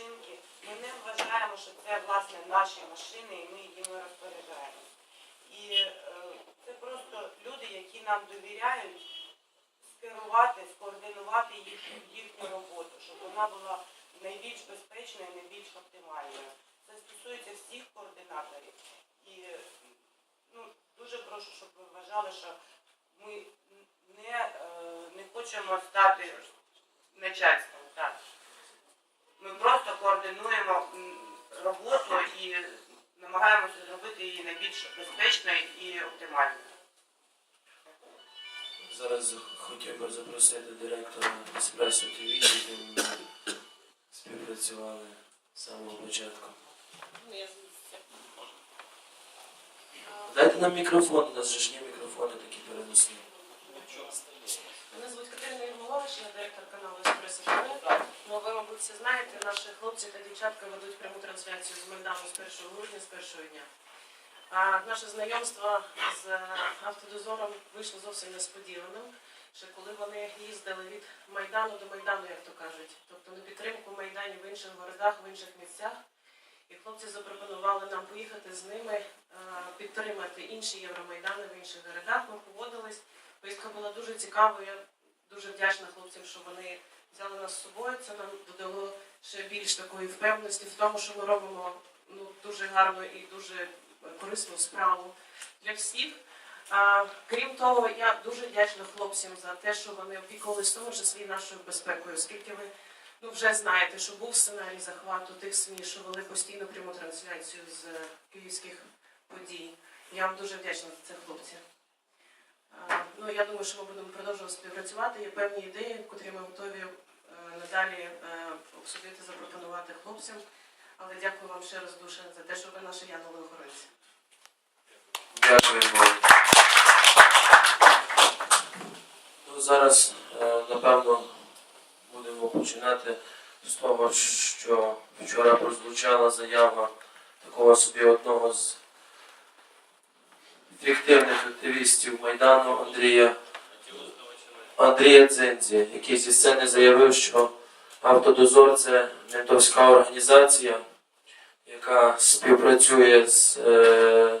машинки. Ми не вважаємо, що це власне наші машини, і ми їми розпоряджаємося. І е, це просто люди, які нам довіряють скерувати, скоординувати їхню, їхню роботу, щоб вона була найбільш безпечною, найбільш оптимальною. Це стосується всіх координаторів. І ну, дуже прошу, щоб ви вважали, що ми не, е, не хочемо стати начальством. Координуємо роботу і намагаємося зробити її найбільш безпечною і оптимальною. Зараз хотів би запросити директора Еспресо ТВ, з яким ми співпрацювали з самого початку. Дайте нам мікрофон, у нас же ж є мікрофони такі переносні. Мене звуть Катерина Єрмолович, я директор каналу. Ну, ви, мабуть, всі знаєте, наші хлопці та дівчатка ведуть пряму трансляцію з Майдану з 1 грудня, з першого дня. А наше знайомство з е, автодозором вийшло зовсім несподіваним. Ще коли вони їздили від Майдану до Майдану, як то кажуть, тобто на підтримку Майданів в інших городах, в інших місцях. І хлопці запропонували нам поїхати з ними, е, підтримати інші Євромайдани в інших городах. Ми погодились. Поїздка була дуже цікавою. Я дуже вдячна хлопцям, що вони взяли нас з собою. Це нам додало ще більш такої впевненості в тому, що ми робимо ну, дуже гарну і дуже корисну справу для всіх. А, крім того, я дуже вдячна хлопцям за те, що вони опікувалися в тому числі нашою безпекою, оскільки ви ну, вже знаєте, що був сценарій захвату тих СМІ, що вели постійно пряму трансляцію з київських подій. Я вам дуже вдячна за це, хлопці. Ну, я думаю, що ми будемо продовжувати співпрацювати. Є певні ідеї, котрі ми готові надалі е, обсудити, запропонувати хлопцям. Але дякую вам ще раз дуже за те, що ви наші янголи охоронці. Дякуємо. Ну, зараз, е, напевно, будемо починати з того, що вчора прозвучала заява такого собі одного з фіктивних активістів Майдану Андрія Андрія Дзензі, який зі сцени заявив, що автодозор це ментовська організація, яка співпрацює з е,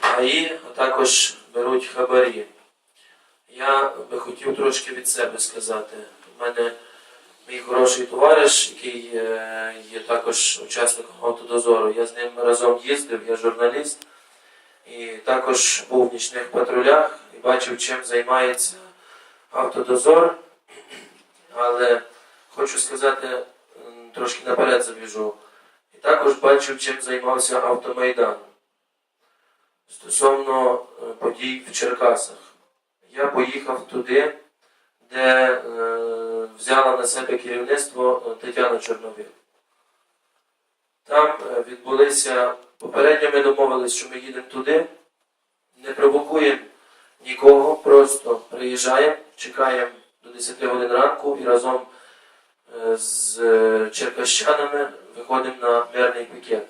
АІ, а також беруть хабарі. Я би хотів трошки від себе сказати. У мене мій хороший товариш, який е, є також учасником автодозору. Я з ним разом їздив, я журналіст, і також був в нічних патрулях і бачив, чим займається автодозор. Але хочу сказати, трошки наперед забіжу. І також бачив, чим займався автомайдан стосовно е, подій в Черкасах. Я поїхав туди, де е, взяла на себе керівництво е, Тетяна Чорновіл. Там е, відбулися, попередньо ми домовились, що ми їдемо туди, не провокуємо нікого, просто приїжджаємо, чекаємо до 10 годин ранку і разом е, з е, черкащанами виходимо на мирний пікет.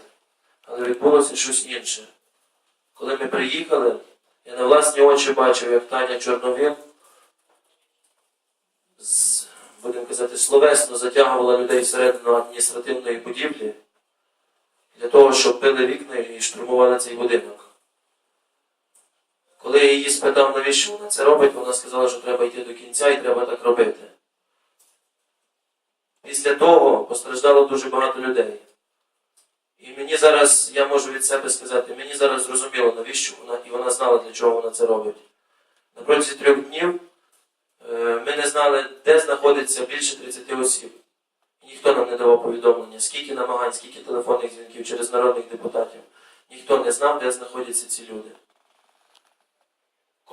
Але відбулося щось інше. Коли ми приїхали, я на власні очі бачив, як Таня Чорновіл, будемо казати, словесно затягувала людей всередину адміністративної будівлі для того, щоб били вікна і штурмували цей будинок. Коли я її спитав, навіщо вона це робить, вона сказала, що треба йти до кінця і треба так робити. Після того постраждало дуже багато людей. І мені зараз, я можу від себе сказати, мені зараз зрозуміло, навіщо вона, і вона знала, для чого вона це робить. На протязі трьох днів е, ми не знали, де знаходиться більше 30 осіб. Ніхто нам не давав повідомлення, скільки намагань, скільки телефонних дзвінків через народних депутатів. Ніхто не знав, де знаходяться ці люди.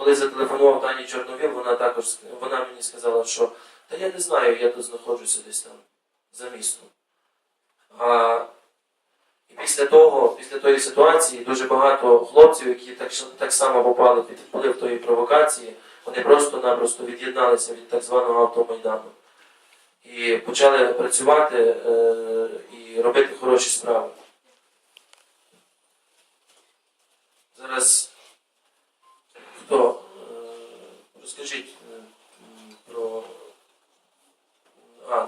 Коли зателефонував Тані Чорновіл, вона також вона мені сказала, що та я не знаю, я тут знаходжуся десь там за містом. А і після того, після тої ситуації, дуже багато хлопців, які так, так само попали під вплив тої провокації, вони просто-напросто від'єдналися від так званого автомайдану. І почали працювати е, і робити хороші справи. Зараз хто? Е, розкажіть е, м, про. А, м,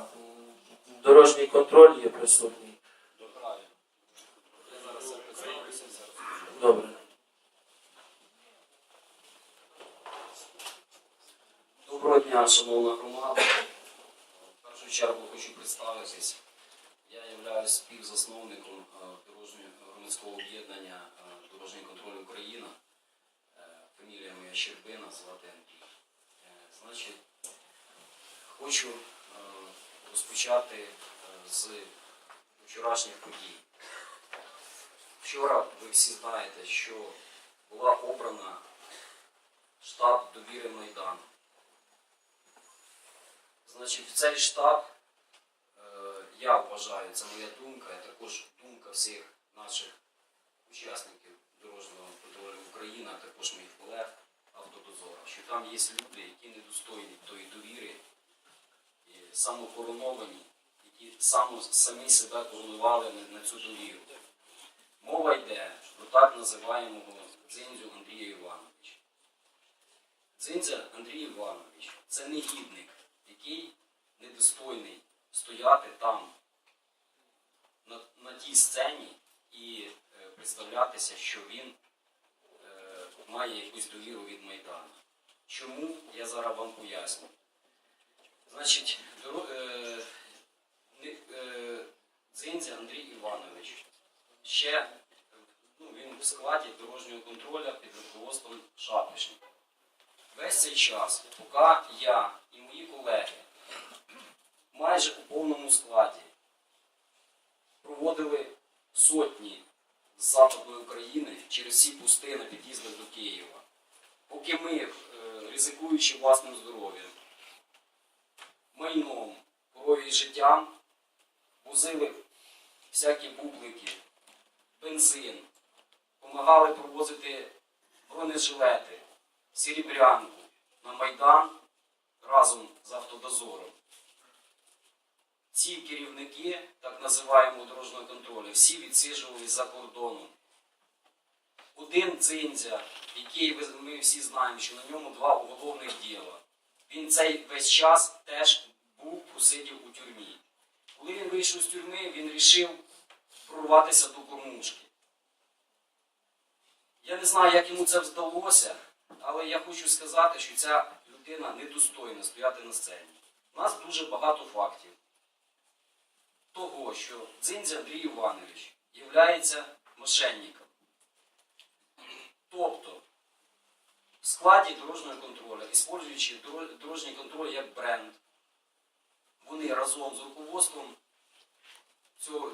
дорожні дорожній контроль є присутній. Добре. Доброго дня, шановна громада. В першу чергу хочу представитись. Я являюсь співзасновником е, дорожнього громадського об'єднання е, Дорожній контроль Україна. Е, Фамілія моя Щербина, звати Андрій. Значить, хочу розпочати з вчорашніх подій. Вчора ви всі знаєте, що була обрана штаб довіри Майдану. Значить, цей штаб, е, я вважаю, це моя думка, і також думка всіх наших учасників дорожнього контролю України, а також моїх колег автодозора, що там є люди, які недостойні тої довіри, і самокороновані, самі себе коронували на, на цю довіру. Мова йде про так називаємого Дзиндзю Андрія Івановича. Дзиндзя Андрій Іванович це негідник, який недостойний стояти там, на, на тій сцені і е, представлятися, що він е, має якусь довіру від Майдану. Чому я зараз вам поясню? Значить, е, Дзиндзя Андрій Іванович ще е, ну, він в складі дорожнього контролю під руководством Шапошника. Весь цей час, поки я і мої колеги майже у повному складі проводили сотні з Западної України через всі пусти на під'їздах до Києва, поки ми, е, ризикуючи власним здоров'ям, майном, порою і життям, возили всякі бублики, бензин, допомагали провозити бронежилети, Серебрянку на Майдан разом з автодозором. Ці керівники так називаємо дорожнього контролю, всі відсиджувались за кордоном. Один дзиндзя, який ми всі знаємо, що на ньому два уголовних діла. Він цей весь час теж був посидів у тюрмі. Коли він вийшов з тюрми, він вирішив прорватися до кормушки. Я не знаю, як йому це вдалося, але я хочу сказати, що ця людина недостойна стояти на сцені. У нас дуже багато фактів того, що Дзиндзя Андрій Іванович є мошенником. Тобто, в складі дорожнього контролю, іспользуючи дорожній контроль як бренд, вони разом з руководством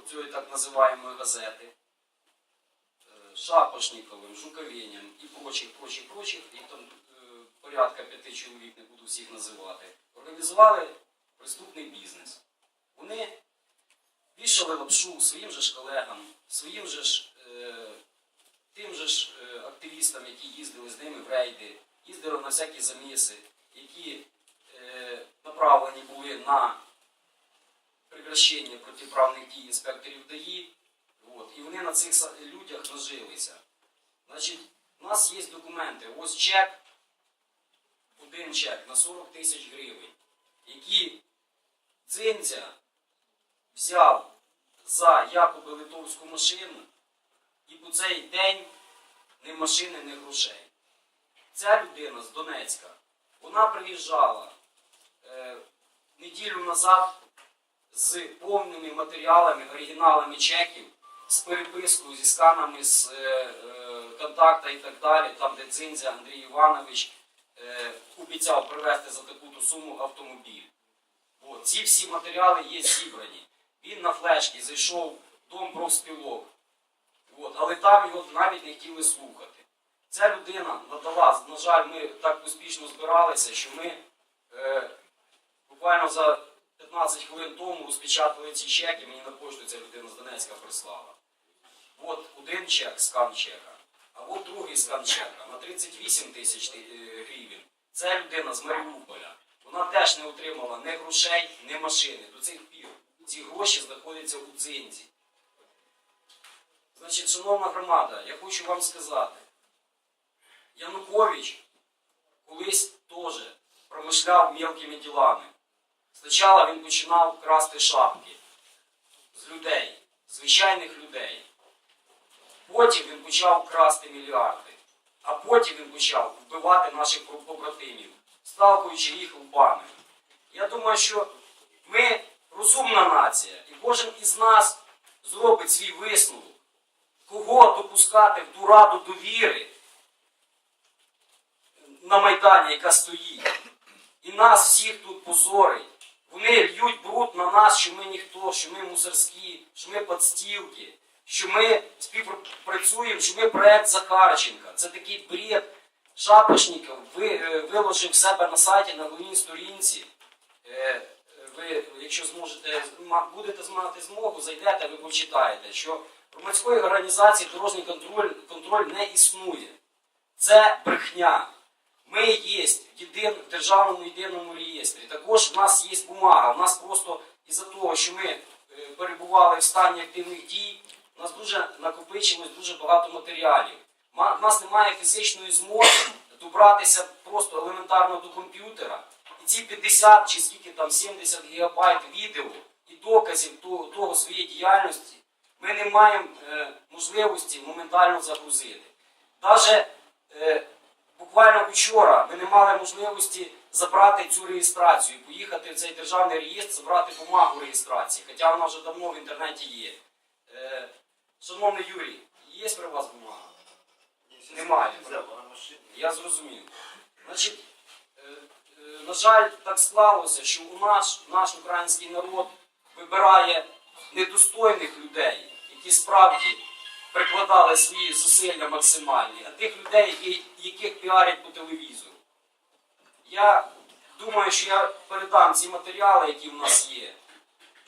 цієї так називаємої газети, е, Шапошниковим, Жуковеням і прочих, прочих, прочих, їх там е, порядка п'яти чоловік, не буду всіх називати, організували преступний бізнес. Вони вішали лапшу своїм же ж колегам, своїм же ж е, тим же ж активістам, які їздили з ними в рейди, їздили на всякі заміси, які направлені були на прекращення протиправних дій інспекторів ДАІ. От, і вони на цих людях нажилися. Значить, у нас є документи. Ось чек, один чек на 40 тисяч гривень, які Дзиндзя взяв за якоби литовську машину, і по цей день ні машини, ні грошей. Ця людина з Донецька, вона приїжджала е, неділю назад з повними матеріалами, оригіналами чеків, з перепискою, зі сканами з е, е, контакта і так далі, там, де Дзиндзя Андрій Іванович е, обіцяв привезти за таку-то суму автомобіль. От, ці всі матеріали є зібрані. Він на флешки зайшов в дом профспілок. От, але там його навіть не хотіли слухати. Ця людина надала, на жаль, ми так успішно збиралися, що ми е, буквально за 15 хвилин тому розпечатали ці чеки, мені на пошту ця людина з Донецька прислала. От один чек, скан чека, а от другий скан чека на 38 тисяч е, гривень. Це людина з Маріуполя. Вона теж не отримала ні грошей, ні машини. До цих пір ці гроші знаходяться у дзинзі. Значить, шановна громада, я хочу вам сказати, Янукович колись теж промишляв мілкими ділами. Спочатку він починав красти шапки. з людей, звичайних людей. Потім він почав красти мільярди, а потім він почав вбивати наших побратимів, сталкуючи їх лбами. Я думаю, що ми розумна нація, і кожен із нас зробить свій висновок, кого допускати в ту раду довіри на Майдані, яка стоїть. І нас всіх тут позорить. Вони льють бруд на нас, що ми ніхто, що ми мусорські, що ми подстілки, що ми співпрацюємо, що ми проект Захарченка. Це такий бред. Шапошников ви, е, виложив себе на сайті на головній сторінці. Е, Ви, якщо зможете, будете мати змогу, зайдете, ви почитаєте, що громадської організації дорожній контроль, контроль не існує. Це брехня. Ми є в, державному єдиному реєстрі. Також в нас є бумага. У нас просто із-за того, що ми е, перебували в стані активних дій, у нас дуже накопичилось дуже багато матеріалів. У нас немає фізичної змоги добратися просто елементарно до комп'ютера. І ці 50 чи скільки там 70 гігабайт відео і доказів того, того своєї діяльності ми не маємо е, можливості моментально загрузити. Даже е, буквально вчора ми не мали можливості забрати цю реєстрацію, поїхати в цей державний реєстр, забрати бумагу реєстрації, хоча вона вже давно в інтернеті є. Е, шановний Юрій, є при вас бумага? Немає. Я зрозумів. Значить, е, е, на жаль, так склалося, що у нас наш український народ вибирає недостойних людей, які справді прикладали свої зусилля максимальні, а тих людей, яких піарять по телевізору. Я думаю, що я передам ці матеріали, які в нас є,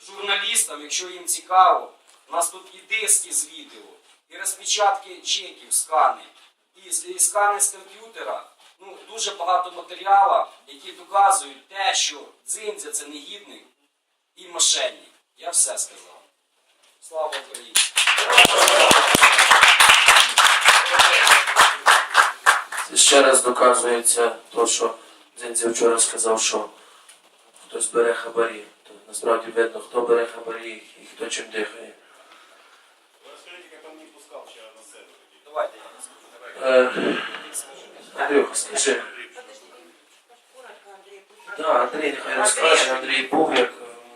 журналістам, якщо їм цікаво. У нас тут і диски з відео, і розпечатки чеків, скани, і, і скани з комп'ютера. Ну, дуже багато матеріалу, які доказують те, що дзиндзя це негідник і мошенник. Я все сказав. Слава Україні! Ще раз доказується то, що Дзензі вчора сказав, що хтось бере хабарі. То насправді видно, хто бере хабарі і хто чим дихає. Расскажите, как он не пускал вчера на сцену. Давайте я скажу. Е, Андрюха, скажи. Коротко, Андрій, нехай розкаже, Андрій був, як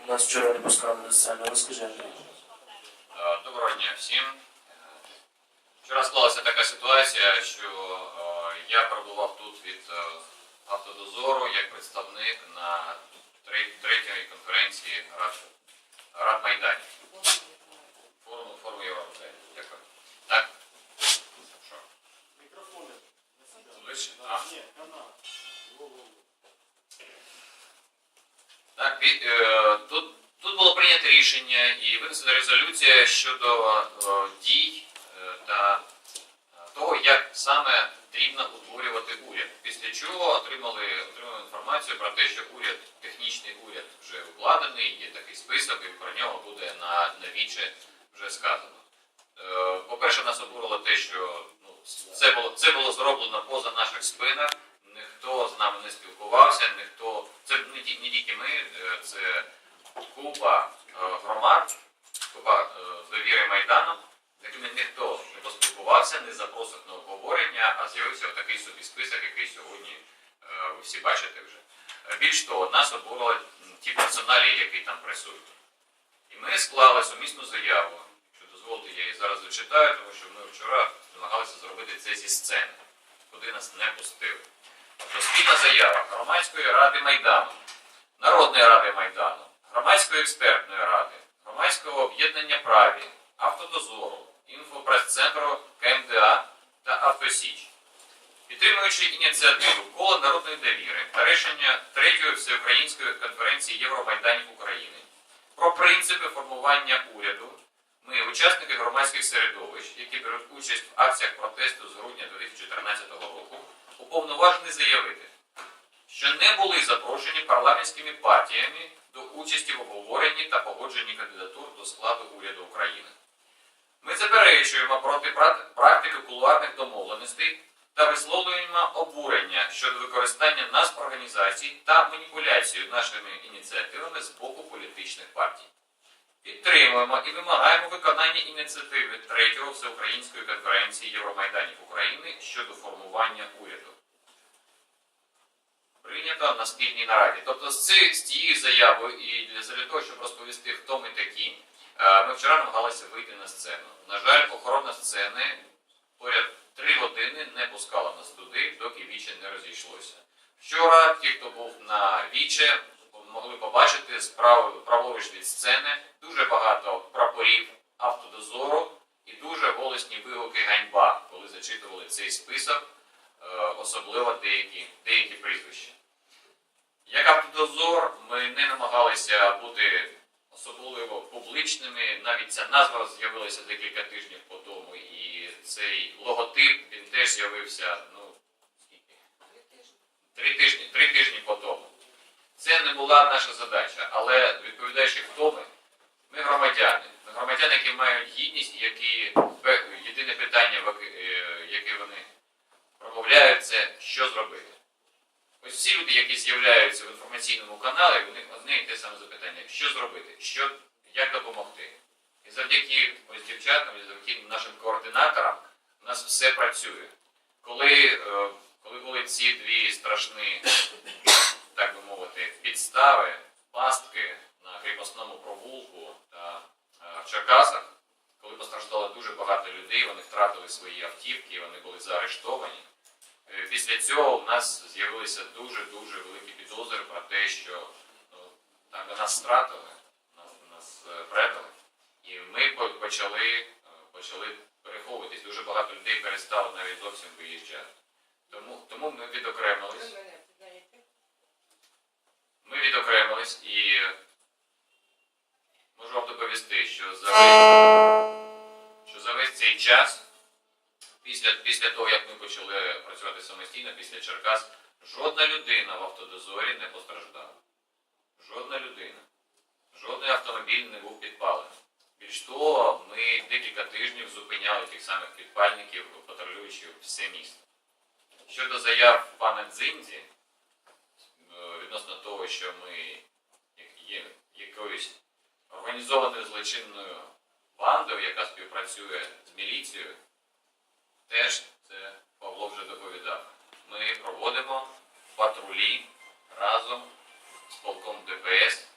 нас вчора не пускали на сцену. Розкажи, Андрій. Е, Доброго дня всім. Вчора склалася така ситуація, що е, я перебував тут від е, автодозору як представник на третій конференції Рад, Рад Майданів. Форуму, форуму Європейського. Дякую. Так? Що? Микрофоны. Слышно? А. Канал. Так, ві- е, тут, тут було прийнято рішення і винесена резолюція щодо е, дій та е, того, як саме потрібно утворювати уряд. Після чого отримали, отримали інформацію про те, що уряд, технічний уряд вже укладений, є такий список, і про нього буде на, на віче вже сказано. Е, По-перше, нас обурило те, що ну, це, було, це було зроблено поза наших спинах, ніхто з нами не спілкувався, ніхто. Це не, тільки ми, е, це купа е, громад, купа е, довіри Майдану, з якими ніхто не поспілкувався, не запросив на обговорення, а з'явився такий собі список, який сьогодні е, ви всі бачите вже. Е, Більш того, нас обурили ті персоналі, які там присутні. І ми склали сумісну заяву, що дозволите, я її зараз зачитаю, тому що ми вчора намагалися зробити це зі сцени, куди нас не пустили. Тобто спільна заява Громадської ради Майдану, Народної ради Майдану, Громадської експертної ради, Громадського об'єднання праві, Автодозору, Інфопрес-центру КМДА та Автосіч. Підтримуючи ініціативу коло народної довіри та рішення третьої всеукраїнської конференції Євромайданів України про принципи формування уряду, ми, учасники громадських середовищ, які беруть участь в акціях протесту з грудня 2014 року, уповноважені заявити, що не були запрошені парламентськими партіями до участі в обговоренні та погодженні кандидатур до складу уряду України. Ми заперечуємо проти практики кулуарних домовленостей та висловлюємо обурення щодо використання нас організацій та маніпуляцію нашими ініціативами з боку політичних партій. Підтримуємо і вимагаємо виконання ініціативи третього всеукраїнської конференції Євромайданів України щодо формування уряду. Прийнято на спільній нараді. Тобто з, цією заявою і для, того, щоб розповісти, хто ми такі, ми вчора намагалися вийти на сцену. На жаль, охорона сцени поряд три години не пускала нас туди, доки віче не розійшлося. Вчора ті, хто був на віче, могли побачити справа праворуч від сцени дуже багато прапорів автодозору і дуже голосні вигуки ганьба, коли зачитували цей список, е, особливо деякі, деякі прізвища. Як автодозор, ми не намагалися бути публічними. Навіть ця назва з'явилася декілька тижнів по тому, і цей логотип він теж з'явився ну, скільки? Три тижні, три тижні по тому. Це не була наша задача, але відповідаючи, хто ми, ми громадяни. Ми громадяни, які мають гідність, які єдине питання, е, яке вони промовляють, це що зробити. Ось всі люди, які з'являються в інформаційному каналі, них одне і те саме запитання: що зробити, що, як допомогти. І завдяки ось дівчатам, і завдяки нашим координаторам у нас все працює. Коли, е, коли були ці дві страшні, так би мовити, підстави, пастки на кріпосному провулку та е, в Черкасах, коли постраждало дуже багато людей, вони втратили свої автівки, вони були заарештовані. Е, Після цього у нас з'явилися дуже-дуже великі підозри про те, що ну, так, нас стратили, нас, нас е. І ми почали, е, почали переховуватись. Дуже багато людей перестало навіть зовсім виїжджати. Тому, тому ми відокремились. Ми відокремились і можу вам доповісти, що за весь, що за весь цей час після, після того, як ми почали працювати самостійно, після Черкас, жодна людина в автодозорі не постраждала. Жодна людина. Жодний автомобіль не був підпалений. Більш того, ми декілька тижнів зупиняли тих самих підпальників, патрулюючи все місто. Щодо заяв пана Дзиндзі, е, відносно того, що ми є якоюсь організованою злочинною бандою, яка співпрацює з міліцією, теж це Павло вже доповідав. Ми проводимо патрулі разом з полком ДПС